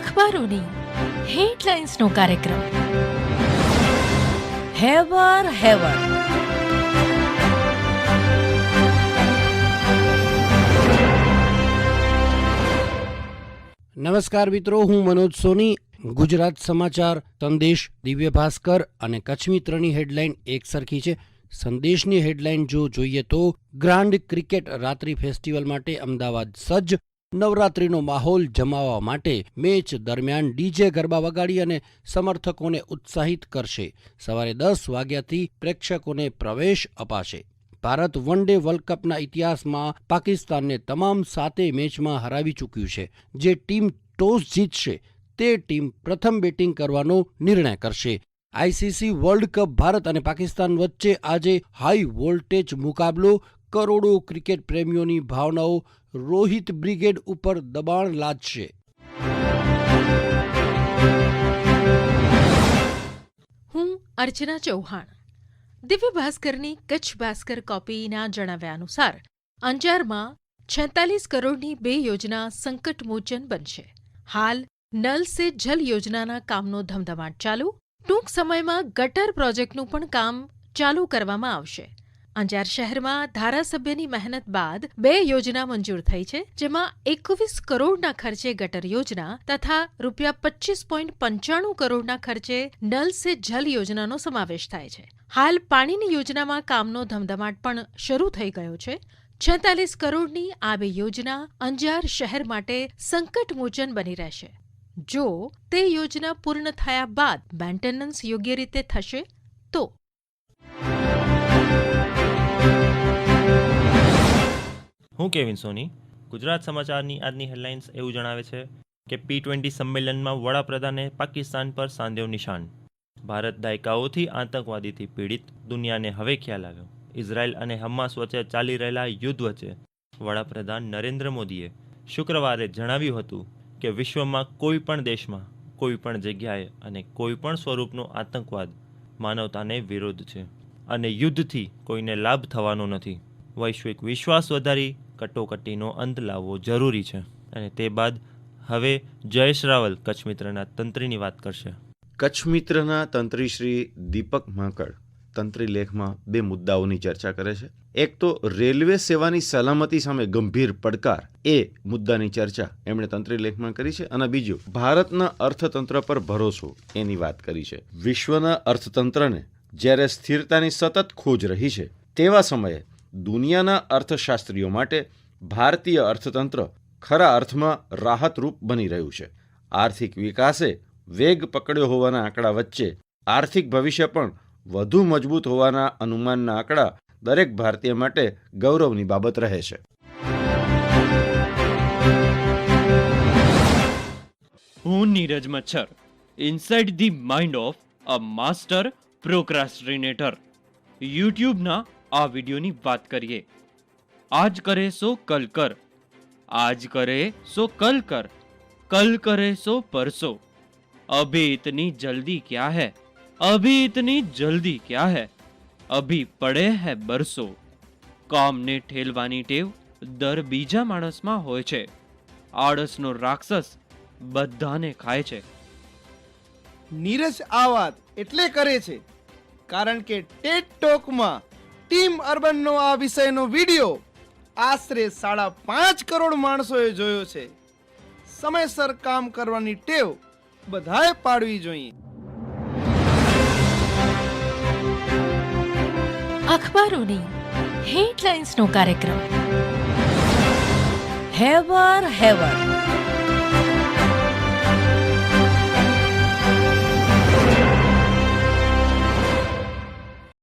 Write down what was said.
અખબારોની હેડલાઇન્સનો કાર્યક્રમ. હેવર હેવર. નમસ્કાર મિત્રો, હું મનોજ સોની. ગુજરાત સમાચાર, સંદેશ દિવ્ય ભાસ્કર અને કચ્છ મિત્રની હેડલાઇન એક સરખી છે. સંદેશની હેડલાઇન જો જોઈએ તો, ગ્રાન્ડ ક્રિકેટ રાત્રિ ફેસ્ટિવલ માટે અમદાવાદ સજ્જ નવરાત્રિનો માહોલ જમાવવા માટે મેચ દરમિયાન ડીજે ગરબા વગાડી અને સમર્થકોને ઉત્સાહિત કરશે. સવારે દસ વાગ્યાથી પ્રેક્ષકોને પ્રવેશ અપાશે. ભારત વન ડે વર્લ્ડ કપના ઇતિહાસમાં પાકિસ્તાનને તમામ સાતે મેચમાં હરાવી ચૂક્યું છે. જે ટીમ ટોસ જીતશે, તે ટીમ પ્રથમ બેટિંગ કરવાનો નિર્ણય કરશે. આઈસીસી વર્લ્ડ કપ ભારત અને પાકિસ્તાન વચ્ચે આજે હાઈ વોલ્ટેજ મુકાબલો. કરોડો ક્રિકેટ પ્રેમીઓની ભાવનાઓ રોહિત બ્રિગેડ ઉપર દબાણ લાદશે. હું અર્ચના ચૌહાણ. દિવ્ય ભાસ્કરની કચ્છ ભાસ્કર કોપીના જણાવ્યા અનુસાર, અંજારમાં છેતાલીસ કરોડની બે યોજના સંકટમોચન બનશે. હાલ નલ સે જલ યોજનાના કામનો ધમધમાટ ચાલુ ટૂંક સમયમાં ગટર પ્રોજેક્ટનું પણ કામ ચાલુ કરવામાં આવશે. અંજાર શહેરમાં ધારાસભ્યની મહેનત બાદ બે યોજના મંજૂર થઈ છે, જેમાં એકવીસ કરોડના ખર્ચે ગટર યોજના તથા રૂપિયા પચીસ પોઈન્ટ પંચાણું કરોડના ખર્ચે નલ સે જલ યોજનાનો સમાવેશ થાય છે. હાલ પાણીની યોજનામાં કામનો ધમધમાટ પણ શરૂ થઈ ગયો છે. છેતાલીસ કરોડની આ બે યોજના અંજાર શહેર માટે સંકટમોચન બની રહેશે. જો તે યોજના પૂર્ણ થયા બાદ મેન્ટેનન્સ યોગ્ય રીતે થશે, તો? હું કેવિન સોની, ગુજરાત સમાચારની આજની હેડલાઇન્સ એવું જણાવે છે કે પી ટ્વેન્ટી સંમેલનમાં વડાપ્રધાને પાકિસ્તાન પર સાંધ્યો નિશાન. ભારત દાયકાઓથી આતંકવાદીથી પીડિત, દુનિયાને હવે ખ્યાલ આવ્યો. ઇઝરાયલ અને હમાસ વચ્ચે ચાલી રહેલા યુદ્ધ વચ્ચે વડાપ્રધાન નરેન્દ્ર મોદીએ શુક્રવારે જણાવ્યું હતું કે વિશ્વમાં કોઈ પણ દેશમાં, કોઈ પણ જગ્યાએ અને કોઈ પણ સ્વરૂપનો આતંકવાદ માનવતાને વિરોધ છે અને યુદ્ધથી કોઈને લાભ થવાનો નથી. વૈશ્વિક વિશ્વાસ વધારી કટોકટીનો અંત લાવવો જરૂરી છે અને તે બાદ હવે જયેશ રાવલ કચ્છ મિત્રના તંત્રીની વાત કરશે. કચ્છ મિત્રના તંત્રી શ્રી દીપક માંકડ તંત્રી લેખમાં બે મુદ્દાઓની ચર્ચા કરે છે. એક તો રેલવે સેવાની સલામતી સામે ગંભીર પડકાર, એ મુદ્દાની ચર્ચા એમણે તંત્રી લેખમાં કરી છે. અને બીજું, ભારતના અર્થતંત્ર પર ભરોસો, એની વાત કરી છે. વિશ્વના અર્થતંત્રને જ્યારે સ્થિરતાની સતત ખોજ રહી છે, તેવા સમયે દુનિયાના અર્થશાસ્ત્રીઓ માટે ભારતીય અર્થતંત્ર ખરા અર્થમાં રાહતરૂપ બની રહ્યું છે. આર્થિક વિકાસે વેગ પકડ્યો હોવાના આંકડા વચ્ચે આર્થિક ભવિષ્ય પણ વધુ મજબૂત હોવાના અનુમાનના આંકડા દરેક ભારતીય માટે ગૌરવની બાબત રહે છે. હું Neeraj Machhar inside the mind of a master procrastinator યુટ્યુબના આ વિડીયોની વાત કરીએ. આજ કરે સો કલ કર આજ કરે સો કલ કર કલ કરે સો પરસો. અભી જલ્દી ક્યાં है અભી ઇતની જલ્દી ક્યા है? અભી પડે હૈ બરસો કામને ઠેલવાની ટેવ દર બીજા માણસમાં હોય છે આળસનો રાક્ષસ બધાને ખાય છે નીરજ આ વાત એટલે કરે છે કારણ કે ટેટ ટોકમાં ટીમ અર્બનનો આ વિષયનો વીડિયો આશરે સાડા પાંચ કરોડ માણસોએ જોયો છે સમયસર કામ કરવાની ટેવ બધાએ પાડવી જોઈએ અખબારોની હેડલાઇન્સનો કાર્યક્રમ. હેવર હેવર.